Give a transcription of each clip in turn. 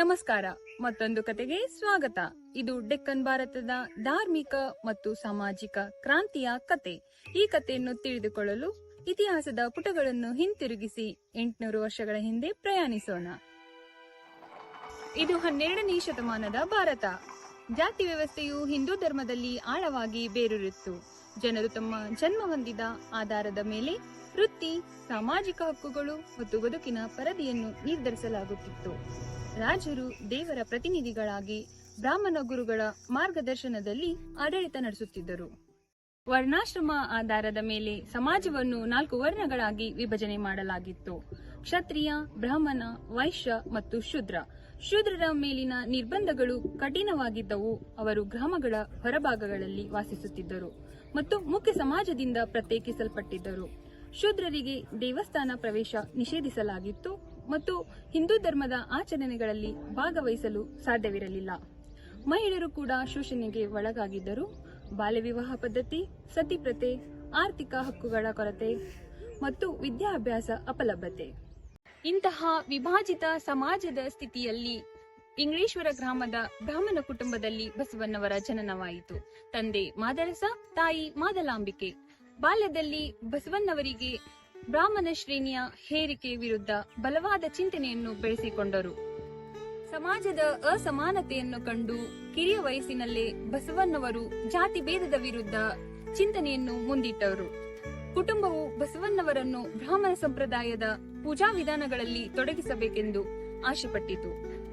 ನಮಸ್ಕಾರ, ಮತ್ತೊಂದು ಕತೆಗೆ ಸ್ವಾಗತ. ಇದು ಡೆಕ್ಕನ್ ಭಾರತದ ಧಾರ್ಮಿಕ ಮತ್ತು ಸಾಮಾಜಿಕ ಕ್ರಾಂತಿಯ ಕತೆ. ಈ ಕಥೆಯನ್ನು ತಿಳಿದುಕೊಳ್ಳಲು ಇತಿಹಾಸದ ಪುಟಗಳನ್ನು ಹಿಂತಿರುಗಿಸಿ ಎಂಟುನೂರು ವರ್ಷಗಳ ಹಿಂದೆ ಪ್ರಯಾಣಿಸೋಣ. ಇದು ಹನ್ನೆರಡನೇ ಶತಮಾನದ ಭಾರತ. ಜಾತಿ ವ್ಯವಸ್ಥೆಯು ಹಿಂದೂ ಧರ್ಮದಲ್ಲಿ ಆಳವಾಗಿ ಬೇರೂರಿತ್ತು. ಜನರು ತಮ್ಮ ಜನ್ಮ ಹೊಂದಿದ ಆಧಾರದ ಮೇಲೆ ವೃತ್ತಿ, ಸಾಮಾಜಿಕ ಹಕ್ಕುಗಳು ಮತ್ತು ಬದುಕಿನ ಪರದಿಯನ್ನು ನಿರ್ಧರಿಸಲಾಗುತ್ತಿತ್ತು. ರಾಜರು ದೇವರ ಪ್ರತಿನಿಧಿಗಳಾಗಿ ಬ್ರಾಹ್ಮಣ ಗುರುಗಳ ಮಾರ್ಗದರ್ಶನದಲ್ಲಿ ಆಡಳಿತ ನಡೆಸುತ್ತಿದ್ದರು. ವರ್ಣಾಶ್ರಮ ಆಧಾರದ ಮೇಲೆ ಸಮಾಜವನ್ನು ನಾಲ್ಕು ವರ್ಣಗಳಾಗಿ ವಿಭಜನೆ ಮಾಡಲಾಗಿತ್ತು. ಕ್ಷತ್ರಿಯ, ಬ್ರಾಹ್ಮಣ, ವೈಶ್ಯ ಮತ್ತು ಶೂದ್ರ. ಶೂದ್ರರ ಮೇಲಿನ ನಿರ್ಬಂಧಗಳು ಕಠಿಣವಾಗಿದ್ದವು. ಅವರು ಗ್ರಾಮಗಳ ಹೊರಭಾಗಗಳಲ್ಲಿ ವಾಸಿಸುತ್ತಿದ್ದರು ಮತ್ತು ಮುಖ್ಯ ಸಮಾಜದಿಂದ ಪ್ರತ್ಯೇಕಿಸಲ್ಪಟ್ಟಿದ್ದರು. ಶೂದ್ರರಿಗೆ ದೇವಸ್ಥಾನ ಪ್ರವೇಶ ನಿಷೇಧಿಸಲಾಗಿತ್ತು ಮತ್ತು ಹಿಂದೂ ಧರ್ಮದ ಆಚರಣೆಗಳಲ್ಲಿ ಭಾಗವಹಿಸಲು ಸಾಧ್ಯವಿರಲಿಲ್ಲ. ಮಹಿಳೆಯರು ಕೂಡ ಶೋಷಣೆಗೆ ಒಳಗಾಗಿದ್ದರು. ಬಾಲ್ಯ ವಿವಾಹ ಪದ್ಧತಿ, ಸತಿಪ್ರತೆ, ಆರ್ಥಿಕ ಹಕ್ಕುಗಳ ಕೊರತೆ ಮತ್ತು ವಿದ್ಯಾಭ್ಯಾಸ ಅಪಲಭ್ಯತೆ. ಇಂತಹ ವಿಭಾಜಿತ ಸಮಾಜದ ಸ್ಥಿತಿಯಲ್ಲಿ ಇಂಗ್ಲೇಶ್ವರ ಗ್ರಾಮದ ಬ್ರಾಹ್ಮಣ ಕುಟುಂಬದಲ್ಲಿ ಬಸವಣ್ಣವರ ಜನನವಾಯಿತು. ತಂದೆ ಮಾದರಸ, ತಾಯಿ ಮಾದಲಾಂಬಿಕೆ. ಬಾಲ್ಯದಲ್ಲಿ ಬಸವಣ್ಣವರಿಗೆ ಬ್ರಾಹ್ಮಣ ಶ್ರೇಣಿಯ ಹೇರಿಕೆ ವಿರುದ್ಧ ಬಲವಾದ ಚಿಂತನೆಯನ್ನು ಬೆಳೆಸಿಕೊಂಡರು. ಸಮಾಜದ ಅಸಮಾನತೆಯನ್ನು ಕಂಡು ಕಿರಿಯ ವಯಸ್ಸಿನಲ್ಲೇ ಬಸವಣ್ಣವರು ಜಾತಿ ಭೇದದ ವಿರುದ್ಧ ಚಿಂತನೆಯನ್ನು ಮುಂದಿಟ್ಟವರು. ಕುಟುಂಬವು ಬಸವಣ್ಣವರನ್ನು ಬ್ರಾಹ್ಮಣ ಸಂಪ್ರದಾಯದ ಪೂಜಾ ವಿಧಾನಗಳಲ್ಲಿ ತೊಡಗಿಸಬೇಕೆಂದು ಆಶೆಪಟ್ಟಿತು.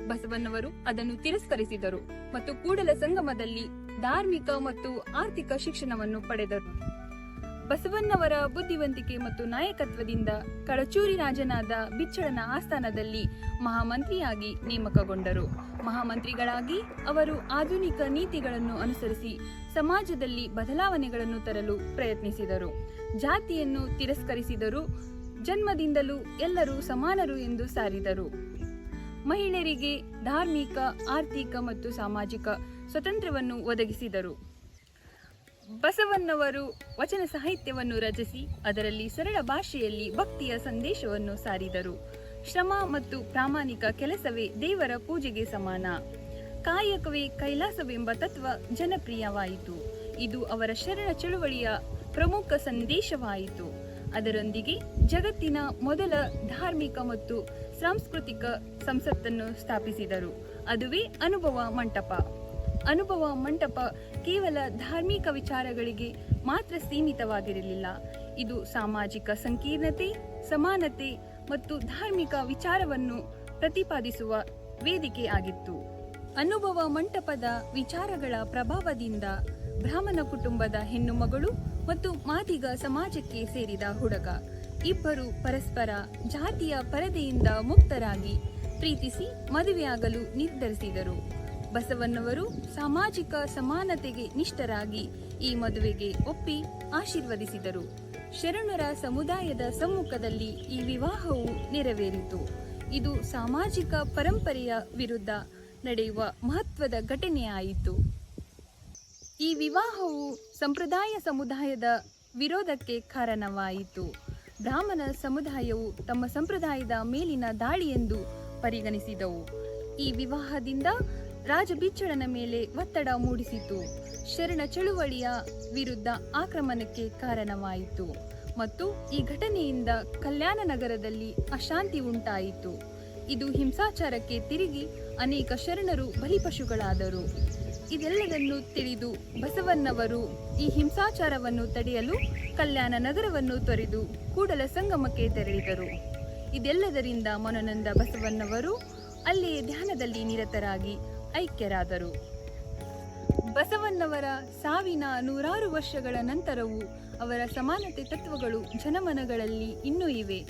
ಬಸವಣ್ಣವರು ಅದನ್ನು ತಿರಸ್ಕರಿಸಿದರು ಮತ್ತು ಕೂಡಲ ಸಂಗಮದಲ್ಲಿ ಧಾರ್ಮಿಕ ಮತ್ತು ಆರ್ಥಿಕ ಶಿಕ್ಷಣವನ್ನು ಪಡೆದರು. ಬಸವಣ್ಣವರ ಬುದ್ಧಿವಂತಿಕೆ ಮತ್ತು ನಾಯಕತ್ವದಿಂದ ಕಳಚೂರಿ ರಾಜನಾದ ಬಿಚ್ಚಳನ ಆಸ್ಥಾನದಲ್ಲಿ ಮಹಾಮಂತ್ರಿಯಾಗಿ ನೇಮಕಗೊಂಡರು. ಮಹಾಮಂತ್ರಿಗಳಾಗಿ ಅವರು ಆಧುನಿಕ ನೀತಿಗಳನ್ನು ಅನುಸರಿಸಿ ಸಮಾಜದಲ್ಲಿ ಬದಲಾವಣೆಗಳನ್ನು ತರಲು ಪ್ರಯತ್ನಿಸಿದರು. ಜಾತಿಯನ್ನು ತಿರಸ್ಕರಿಸಿದರು ಜನ್ಮದಿಂದಲೂ ಎಲ್ಲರೂ ಸಮಾನರು ಎಂದು ಸಾರಿದರು. ಮಹಿಳೆಯರಿಗೆ ಧಾರ್ಮಿಕ, ಆರ್ಥಿಕ ಮತ್ತು ಸಾಮಾಜಿಕ ಸ್ವತಂತ್ರವನ್ನು ಒದಗಿಸಿದರು. ಬಸವಣ್ಣವರು ವಚನ ಸಾಹಿತ್ಯವನ್ನು ರಚಿಸಿ ಅದರಲ್ಲಿ ಸರಳ ಭಾಷೆಯಲ್ಲಿ ಭಕ್ತಿಯ ಸಂದೇಶವನ್ನು ಸಾರಿದರು. ಶ್ರಮ ಮತ್ತು ಪ್ರಾಮಾಣಿಕ ಕೆಲಸವೇ ದೇವರ ಪೂಜೆಗೆ ಸಮಾನ. ಕಾಯಕವೇ ಕೈಲಾಸವೆಂಬ ತತ್ವ ಜನಪ್ರಿಯವಾಯಿತು. ಇದು ಅವರ ಶರಣ ಚಳುವಳಿಯ ಪ್ರಮುಖ ಸಂದೇಶವಾಯಿತು. ಅದರೊಂದಿಗೆ ಜಗತ್ತಿನ ಮೊದಲ ಧಾರ್ಮಿಕ ಮತ್ತು ಸಾಂಸ್ಕೃತಿಕ ಸಂಸತ್ತನ್ನು ಸ್ಥಾಪಿಸಿದರು. ಅದುವೇ ಅನುಭವ ಮಂಟಪ. ಅನುಭವ ಮಂಟಪ ಕೇವಲ ಧಾರ್ಮಿಕ ವಿಚಾರಗಳಿಗೆ ಮಾತ್ರ ಸೀಮಿತವಾಗಿರಲಿಲ್ಲ. ಇದು ಸಾಮಾಜಿಕ ಸಂಕೀರ್ಣತೆ, ಸಮಾನತೆ ಮತ್ತು ಧಾರ್ಮಿಕ ವಿಚಾರವನ್ನು ಪ್ರತಿಪಾದಿಸುವ ವೇದಿಕೆ ಆಗಿತ್ತು. ಅನುಭವ ಮಂಟಪದ ವಿಚಾರಗಳ ಪ್ರಭಾವದಿಂದ ಬ್ರಾಹ್ಮಣ ಕುಟುಂಬದ ಹೆಣ್ಣು ಮಗಳು ಮತ್ತು ಮಾದಿಗ ಸಮಾಜಕ್ಕೆ ಸೇರಿದ ಹುಡುಗ, ಇಬ್ಬರು ಪರಸ್ಪರ ಜಾತಿಯ ಪರದೆಯಿಂದ ಮುಕ್ತರಾಗಿ ಪ್ರೀತಿಸಿ ಮದುವೆಯಾಗಲು ನಿರ್ಧರಿಸಿದರು. ಬಸವಣ್ಣವರು ಸಾಮಾಜಿಕ ಸಮಾನತೆಗೆ ನಿಷ್ಠರಾಗಿ ಈ ಮದುವೆಗೆ ಒಪ್ಪಿ ಆಶೀರ್ವದಿಸಿದರು. ಶರಣರ ಸಮುದಾಯದ ಸಮ್ಮುಖದಲ್ಲಿ ಈ ವಿವಾಹವು ನೆರವೇರಿತು. ಇದು ಸಾಮಾಜಿಕ ಪರಂಪರೆಯ ವಿರುದ್ಧ ನಡೆಯುವ ಮಹತ್ವದ ಘಟನೆಯಾಯಿತು. ಈ ವಿವಾಹವು ಸಂಪ್ರದಾಯ ಸಮುದಾಯದ ವಿರೋಧಕ್ಕೆ ಕಾರಣವಾಯಿತು. ಬ್ರಾಹ್ಮಣ ಸಮುದಾಯವು ತಮ್ಮ ಸಂಪ್ರದಾಯದ ಮೇಲಿನ ದಾಳಿ ಎಂದು ಪರಿಗಣಿಸಿದವು. ಈ ವಿವಾಹದಿಂದ ರಾಜಬಿಚ್ಚಳನ ಮೇಲೆ ಒತ್ತಡ ಮೂಡಿಸಿತು. ಶರಣ ಚಳುವಳಿಯ ವಿರುದ್ಧ ಆಕ್ರಮಣಕ್ಕೆ ಕಾರಣವಾಯಿತು ಮತ್ತು ಈ ಘಟನೆಯಿಂದ ಕಲ್ಯಾಣ ನಗರದಲ್ಲಿ ಅಶಾಂತಿ ಉಂಟಾಯಿತು. ಇದು ಹಿಂಸಾಚಾರಕ್ಕೆ ತಿರುಗಿ ಅನೇಕ ಶರಣರು ಬಲಿಪಶುಗಳಾದರು. ಇದೆಲ್ಲದನ್ನು ತಿಳಿದು ಬಸವಣ್ಣವರು ಈ ಹಿಂಸಾಚಾರವನ್ನು ತಡೆಯಲು ಕಲ್ಯಾಣ ನಗರವನ್ನು ತೊರೆದು ಕೂಡಲ ಸಂಗಮಕ್ಕೆ ತೆರಳಿದರು. ಇದೆಲ್ಲದರಿಂದ ಮನನಂದ ಬಸವಣ್ಣವರು ಅಲ್ಲಿಯೇ ಧ್ಯಾನದಲ್ಲಿ ನಿರತರಾಗಿ ಐಕ್ಯರಾದರು. ಬಸವಣ್ಣವರ ಸಾವಿನ ನೂರಾರು ವರ್ಷಗಳ ನಂತರವೂ ಅವರ ಸಮಾನತೆ ತತ್ವಗಳು ಜನಮನಗಳಲ್ಲಿ ಇನ್ನೂ ಇವೆ.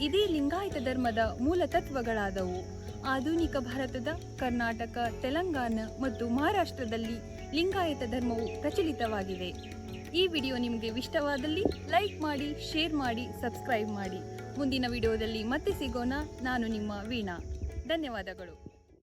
ಇದೇ ಲಿಂಗಾಯತ ಧರ್ಮದ ಮೂಲ ತತ್ವಗಳಾದವು. ಆಧುನಿಕ ಭಾರತದ, ಕರ್ನಾಟಕ, ತೆಲಂಗಾಣ ಮತ್ತು ಮಹಾರಾಷ್ಟ್ರದಲ್ಲಿ ಲಿಂಗಾಯತ ಧರ್ಮವು ಪ್ರಚಲಿತವಾಗಿದೆ. ಈ ವಿಡಿಯೋ ನಿಮಗೆ ಇಷ್ಟವಾದಲ್ಲಿ ಲೈಕ್ ಮಾಡಿ, ಶೇರ್ ಮಾಡಿ, ಸಬ್ಸ್ಕ್ರೈಬ್ ಮಾಡಿ. ಮುಂದಿನ ವಿಡಿಯೋದಲ್ಲಿ ಮತ್ತೆ ಸಿಗೋಣ. ನಾನು ನಿಮ್ಮ ವೀಣಾ. ಧನ್ಯವಾದಗಳು.